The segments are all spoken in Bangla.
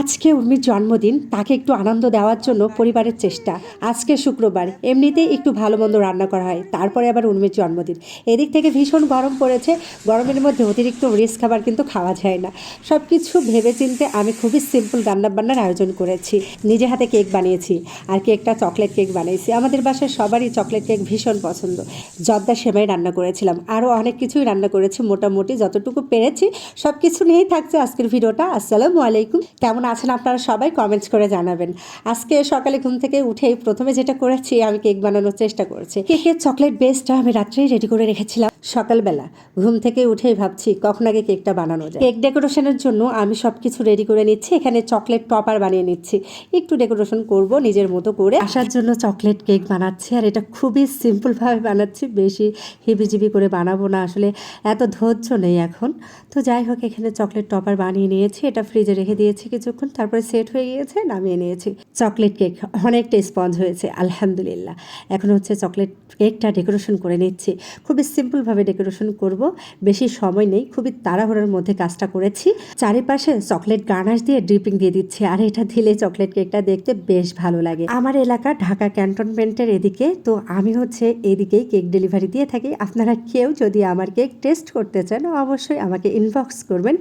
আজকে উর্মির জন্মদিন, তাকে একটু আনন্দ দেওয়ার জন্য পরিবারের চেষ্টা। আজকে শুক্রবার, এমনিতেই একটু ভালো মন্দ রান্না করা হয়, তারপরে আবার উর্মির জন্মদিন। এদিক থেকে ভীষণ গরম পড়েছে, গরমের মধ্যে অতিরিক্ত রিস্ক খাবার কিন্তু খাওয়া যায় না। সব কিছু ভেবে চিনতে আমি খুবই সিম্পল রান্নাবান্নার আয়োজন করেছি। নিজে হাতে কেক বানিয়েছি, আর কেকটা চকলেট কেক বানিয়েছি আমাদের বাসায় সবারই চকলেট কেক ভীষণ পছন্দ। জর্দা সেমাই রান্না করেছিলাম, আরও অনেক কিছুই রান্না করেছি, মোটামুটি যতটুকু পেরেছি সব কিছু নিয়েই থাকছে আজকের ভিডিওটা। আসসালামু আলাইকুম, কেমন আছেন আপনারা সবাই কমেন্টস করে জানাবেন। আজকে সকালে ঘুম থেকে উঠেই প্রথমে যেটা করেছি, আমি কেক বানানোর চেষ্টা করছি। কেকের চকলেট বেসটা আমি রাত্রেই রেডি করে রেখেছিলাম। সকালবেলা ঘুম থেকে উঠেই ভাবছি, কখন আগে কেকটা বানানো যায়? কেক ডেকোরেশনের জন্য আমি সব কিছু রেডি করে নিচ্ছি। এখানে চকলেট টপার বানিয়ে নিচ্ছি। একটু ডেকোরেশন করব নিজের মতো করে। আসার জন্য চকলেট কেক বানাচ্ছি, আর এটা খুবই সিম্পলভাবে বানাচ্ছি। বেশি হিবিজিবি করে বানাবো না, আসলে এত ধৈর্য নেই এখন। তো যাই হোক, এখানে চকলেট টপার বানিয়ে নিয়েছি। এটা ফ্রিজে রেখে দিয়েছি কিছুক্ষণ তারপরে সেট হয়ে গিয়েছে, নামিয়ে নিয়েছি। চকলেট কেক, অনেকটা স্পঞ্জ হয়েছে, আলহামদুলিল্লাহ। এখন হচ্ছে চকলেট কেকটা ডেকোরেশন করে নিচ্ছি। খুবই সিম্পলভাবে ডেকোরেশন করব, বেশি সময় নেই, খুবই তাড়াহুড়োর মধ্যে কাজটা করেছি। চারিপাশে চকলেট গার্নাশ দিয়ে ড্রিপিং দিয়ে দিচ্ছি, আর এটা দিলে চকলেট কেকটা দেখতে বেশ ভালো লাগে। আমার এলাকা, ঢাকা ক্যান্টনমেন্টের এদিকে, তো আমি হচ্ছে এদিকেই কেক ডেলিভারি দিয়ে থাকি। আপনারা কেউ যদি আমার কেক টেস্ট করতে চান, অবশ্যই আমাকে ইনবক্স করবেন।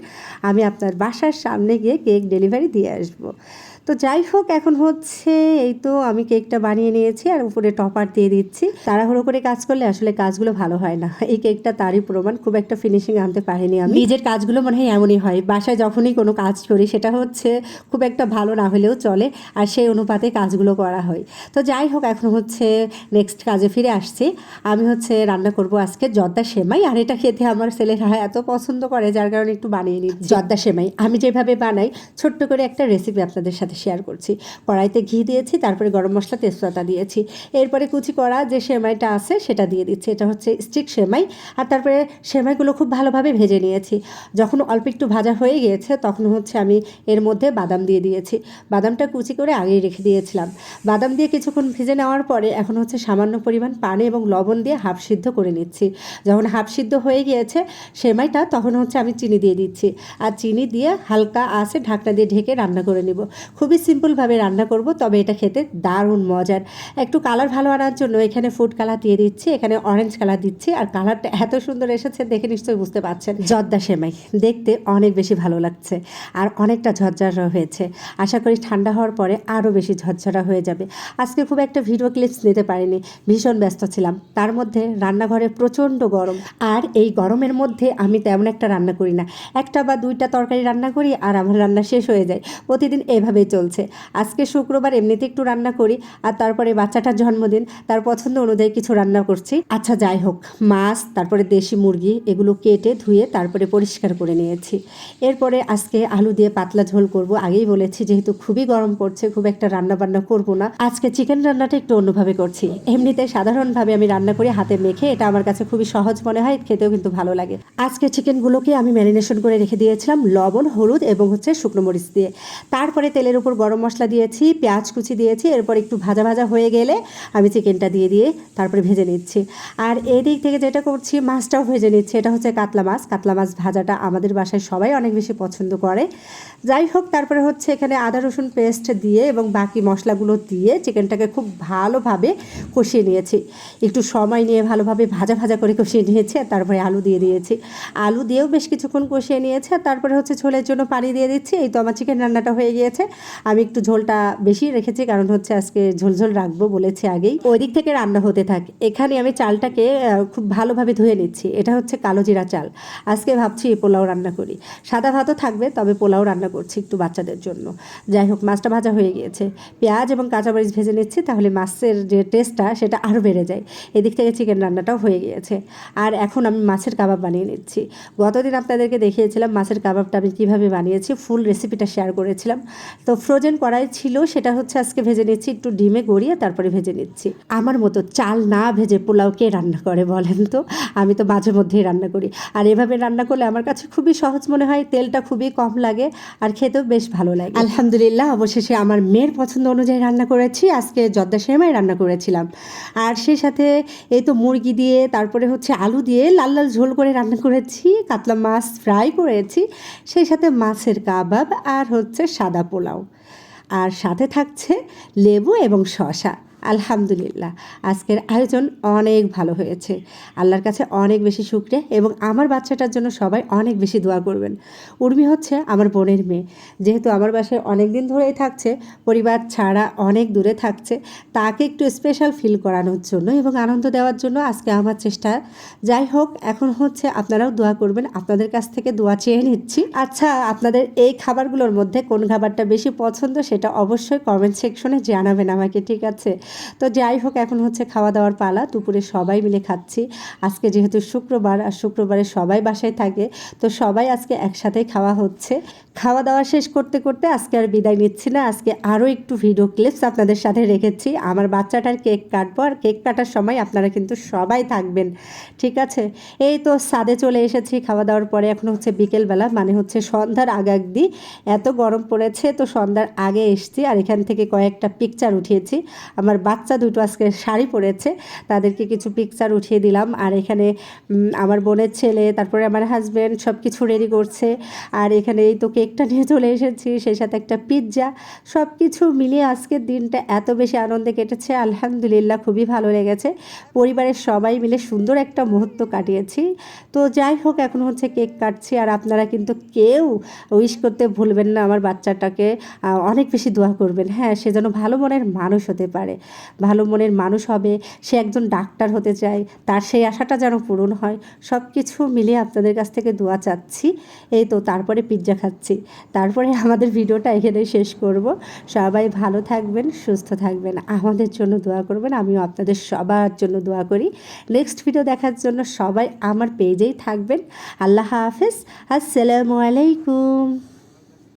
আমি আপনার বাসার সামনে গিয়ে কেক ডেলিভারি দিয়ে আসব তো যাই হোক, এখন হচ্ছে এই তো আমি কেকটা বানিয়ে নিয়েছি আর উপরে টপার দিয়ে দিচ্ছি। তাড়াহুড়ো করে কাজ করলে আসলে কাজগুলো ভালো হয় না। এই কেকটা তারই প্রমাণ, খুব একটা ফিনিশিং আনতে পারিনি আমি। নিজের কাজগুলো মনে হয় এমনই হয়। বাসায় যখনই কোনো কাজ করি, সেটা হচ্ছে খুব একটা ভালো না হলেও চলে আর সেই অনুপাতে কাজগুলো করা হয়। তো যাই হোক, এখন হচ্ছে নেক্সট কাজে ফিরে আসছি। আমি হচ্ছে রান্না করব আজকে জর্দা সেমাই আর এটা খেতে আমার ছেলেরা এত পছন্দ করে, যার কারণে একটু বানিয়ে নিই জর্দা সেমাই আমি যেভাবে বানাই, ছোট্ট করে একটা রেসিপি আপনাদের সাথে শেয়ার করছি। কড়াইতে ঘি দিয়েছি, তারপরে গরম মশলা, তেজপাতা দিয়েছি। এরপরে কুচি করা যে সেমাইটা আছে, সেটা দিয়ে দিচ্ছি। এটা হচ্ছে স্টিক সেমাই। আর তারপরে সেমাইগুলো খুব ভালোভাবে ভেজে নিয়েছি। যখন অল্প একটু ভাজা হয়ে গিয়েছে, তখন হচ্ছে আমি এর মধ্যে বাদাম দিয়ে দিয়েছি। বাদামটা কুচি করে আগেই রেখে দিয়েছিলাম। বাদাম দিয়ে কিছুক্ষণ ভেজে নেওয়ার পরে এখন হচ্ছে সামান্য পরিমাণ পানি এবং লবণ দিয়ে হাফ সিদ্ধ করে নিচ্ছি। যখন হাফ সিদ্ধ হয়ে গিয়েছে সেমাইটা, তখন হচ্ছে আমি চিনি দিয়ে দিচ্ছি। আর চিনি দিয়ে হালকা আছে ঢাকনা দিয়ে ঢেকে রান্না করে নেব। খুবই সিম্পলভাবে রান্না করব, তবে এটা খেতে দারুণ মজার। একটু কালার ভালো আনার জন্য এখানে ফুড কালার দিয়ে দিচ্ছি, এখানে অরেঞ্জ কালার দিচ্ছি, আর কালারটা এত সুন্দর এসেছে দেখে নিশ্চয়ই বুঝতে পারছেন। জর্দা সেমাই, দেখতে অনেক বেশি ভালো লাগছে আর অনেকটা ঝরঝরা হয়েছে। আশা করি ঠান্ডা হওয়ার পরে আরও বেশি ঝরঝরা হয়ে যাবে। আজকে খুব একটা ভিডিও ক্লিপস নিতে পারিনি, ভীষণ ব্যস্ত ছিলাম। তার মধ্যে রান্নাঘরে প্রচণ্ড গরম, আর এই গরমের মধ্যে আমি তেমন একটা রান্না করি না। একটা বা দুইটা তরকারি রান্না করি আর আমার রান্না শেষ হয়ে যায়। প্রতিদিন এভাবেই চলছে। আজকে শুক্রবার এমনিতে একটু রান্না করি, আর তারপরে বাচ্চাটার জন্মদিন, তার পছন্দ অনুযায়ী কিছু রান্না করছি। আচ্ছা যাই হোক, মাছ, তারপরে দেশি মুরগি, এগুলো কেটে ধুয়ে তারপরে পরিষ্কার করে নিয়েছি। এরপরে আজকে আলু দিয়ে পাতলা ঝোল করব। আগেই বলেছি, যেহেতু খুবই গরম পড়ছে, খুব একটা রান্না বান্না করব না। আজকে চিকেন রান্নাটা একটু অন্যভাবে করছি। এমনিতে সাধারণভাবে আমি রান্না করি হাতে মেখে, এটা আমার কাছে খুবই সহজ মনে হয়, খেতেও কিন্তু ভালো লাগে। আজকে চিকেনগুলোকে আমি ম্যারিনেশন করে রেখে দিয়েছিলাম লবণ, হলুদ এবং হচ্ছে শুকনো মরিচ দিয়ে। তারপরে তেলের উপর গরম মশলা দিয়েছি, পেঁয়াজ কুচি দিয়েছি, এরপর একটু ভাজা ভাজা হয়ে গেলে আমি চিকেনটা দিয়ে দিয়ে তারপরে ভেজে নিচ্ছি। আর এই দিক থেকে যেটা করছি, মাছটাও ভেজে নিচ্ছি, এটা হচ্ছে কাতলা মাছ। কাতলা মাছ ভাজাটা আমাদের বাসায় সবাই অনেক বেশি পছন্দ করে। যাই হোক, তারপরে হচ্ছে এখানে আদা, রসুন পেস্ট দিয়ে এবং বাকি মশলাগুলো দিয়ে চিকেনটাকে খুব ভালোভাবে কষিয়ে নিয়েছি। একটু সময় নিয়ে ভালোভাবে ভাজা ভাজা করে কষিয়ে নিয়েছি আর তারপরে আলু দিয়ে দিয়েছি। আলু দিয়েও বেশ কিছুক্ষণ কষিয়ে নিয়েছে আর তারপরে হচ্ছে ঝোলের জন্য পানি দিয়ে দিচ্ছি। এই তো আমার চিকেন রান্নাটা হয়ে গিয়েছে। আমি একটু ঝোলটা বেশি রেখেছি, কারণ হচ্ছে আজকে ঝোল ঝোল রাখব বলেছি আগেই। ওই দিক থেকে রান্না হতে থাকে। এখানে আমি চালটাকে খুব ভালোভাবে ধুয়ে নিচ্ছি। এটা হচ্ছে কালো জিরা চাল। আজকে ভাবছি পোলাও রান্না করি। সাদা ভাতও থাকবে, তবে পোলাও রান্না করছি একটু বাচ্চাদের জন্য। যাই হোক, মাছটা ভাজা হয়ে গিয়েছে। পেঁয়াজ এবং কাঁচামরিচ ভেজে নিচ্ছি, তাহলে মাছের যে টেস্টটা সেটা আরও বেড়ে যায়। এদিক থেকে চিকেন রান্নাটাও হয়ে গিয়েছে। আর এখন আমি মাছের কাবাব বানিয়ে নিচ্ছি। গতদিন আপনাদেরকে দেখিয়েছিলাম মাছের কাবাবটা আমি কীভাবে বানিয়েছি। ফুল রেসিপিটা শেয়ার করেছিলাম। তো ফ্রোজেন কড়াই ছিল, সেটা হচ্ছে আজকে ভেজে নিচ্ছি একটু ডিমে গড়িয়ে তারপরে ভেজে নিচ্ছি। আমার মতো চাল না ভেজে পোলাও কে রান্না করে বলেন তো? আমি তো মাঝে মধ্যেই রান্না করি। আর এভাবে রান্না করলে আমার কাছে খুবই সহজ মনে হয়, তেলটা খুবই কম লাগে আর খেতেও বেশ ভালো লাগে। আলহামদুলিল্লাহ, অবশেষে আমার মেয়ের পছন্দ অনুযায়ী রান্না করেছি, আজকে জর্দা সেমাই রান্না করেছিলাম। আর সেই সাথে এই তো মুরগি দিয়ে, তারপরে হচ্ছে আলু দিয়ে লাল লাল ঝোল করে রান্না করেছি, কাতলা মাছ ফ্রাই করেছি, সেই সাথে মাছের কাবাব আর হচ্ছে সাদা পোলাও। আর সাথে থাকছে লেবু এবং শশা আলহামদুলিল্লাহ। আজকের আয়োজন অনেক ভালো হয়েছে। আল্লাহর কাছে অনেক বেশি শুক্রিয়া এবং আমার বাচ্চাটার জন্য সবাই অনেক বেশি দোয়া করবেন। উর্মি হচ্ছে আমার বোনের মেয়ে। যেহেতু আমার বাসায় অনেক দিন ধরেই থাকছে, পরিবার ছাড়া অনেক দূরে থাকছে, তাকে একটু স্পেশাল ফিল করানোর জন্য এবং আনন্দ দেওয়ার জন্য আজকে আমার চেষ্টা। যাই হোক, এখন হচ্ছে আপনারাও দোয়া করবেন। আপনাদের কাছ থেকে দোয়া চেয়ে নিচ্ছি। আচ্ছা আপনাদের এই খাবারগুলোর মধ্যে কোন খাবারটা বেশি পছন্দ সেটা অবশ্যই কমেন্ট সেকশনে জানাবেন আমাকে, ঠিক আছে? তো যাই হোক, এখন হচ্ছে খাওয়া দাওয়ার পালা। দুপুরে সবাই মিলে খাচ্ছি। আজকে যেহেতু শুক্রবার, আর শুক্রবারে সবাই বাসায় থাকে, তো সবাই আজকে একসাথেই খাওয়া হচ্ছে। খাওয়া দাওয়া শেষ করতে করতে আজকে আর বিদায় নিচ্ছি না। আজকে আরও একটু ভিডিও ক্লিপস আপনাদের সাথে রেখেছি। আমার বাচ্চাটার কেক কাটবো, আর কেক কাটার সময় আপনারা কিন্তু সবাই থাকবেন। ঠিক আছে? এই তো সাদে চলে এসেছি খাওয়া দাওয়ার পরে। এখন হচ্ছে বিকেলবেলা মানে হচ্ছে সন্ধ্যার আগাগদি এত গরম পড়েছে, তো সন্ধ্যার আগে এসছি, আর এখান থেকে কয়েকটা পিকচার উঠিয়েছি। আমার বাচ্চা দুটো আজকে শাড়ি পরেছে, তাদেরকে কিছু পিকচার উঠিয়ে দিলাম। আর এখানে আমার বোনের ছেলে, তারপরে আমার হাজব্যান্ড সব কিছু রেডি করছে। আর এখানে এই তো কেকটা নিয়ে চলে এসেছি, সেই সাথে একটা পিৎজা সব কিছু মিলিয়ে আজকের দিনটা এত বেশি আনন্দে কেটেছে। আলহামদুলিল্লাহ, খুবই ভালো লেগেছে। পরিবারের সবাই মিলে সুন্দর একটা মুহূর্ত কাটিয়েছি। তো যাই হোক, এখন হচ্ছে কেক কাটছি। আর আপনারা কিন্তু কেউ উইশ করতে ভুলবেন না আমার বাচ্চাটাকে। অনেক বেশি দোয়া করবেন। হ্যাঁ সে যেন ভালো মনের মানুষ হতে পারে। ভালো মনের মানুষ হবে, সে একজন ডাক্তার হতে চায়, তার সেই আশাটা যেন পূরণ হয়। সব কিছু মিলিয়ে আপনাদের কাছ থেকে দোয়া চাচ্ছি। এই তো তারপরে পিৎজা খাচ্ছি। তারপরে আমাদের ভিডিওটা এখানে শেষ করব। সবাই ভালো থাকবেন, সুস্থ থাকবেন, আমাদের জন্য দোয়া করবেন, আমিও আপনাদের সবার জন্য দোয়া করি। নেক্সট ভিডিও দেখার জন্য সবাই আমার পেজেই থাকবেন। আল্লাহ হাফেজ, আসসালামু আলাইকুম।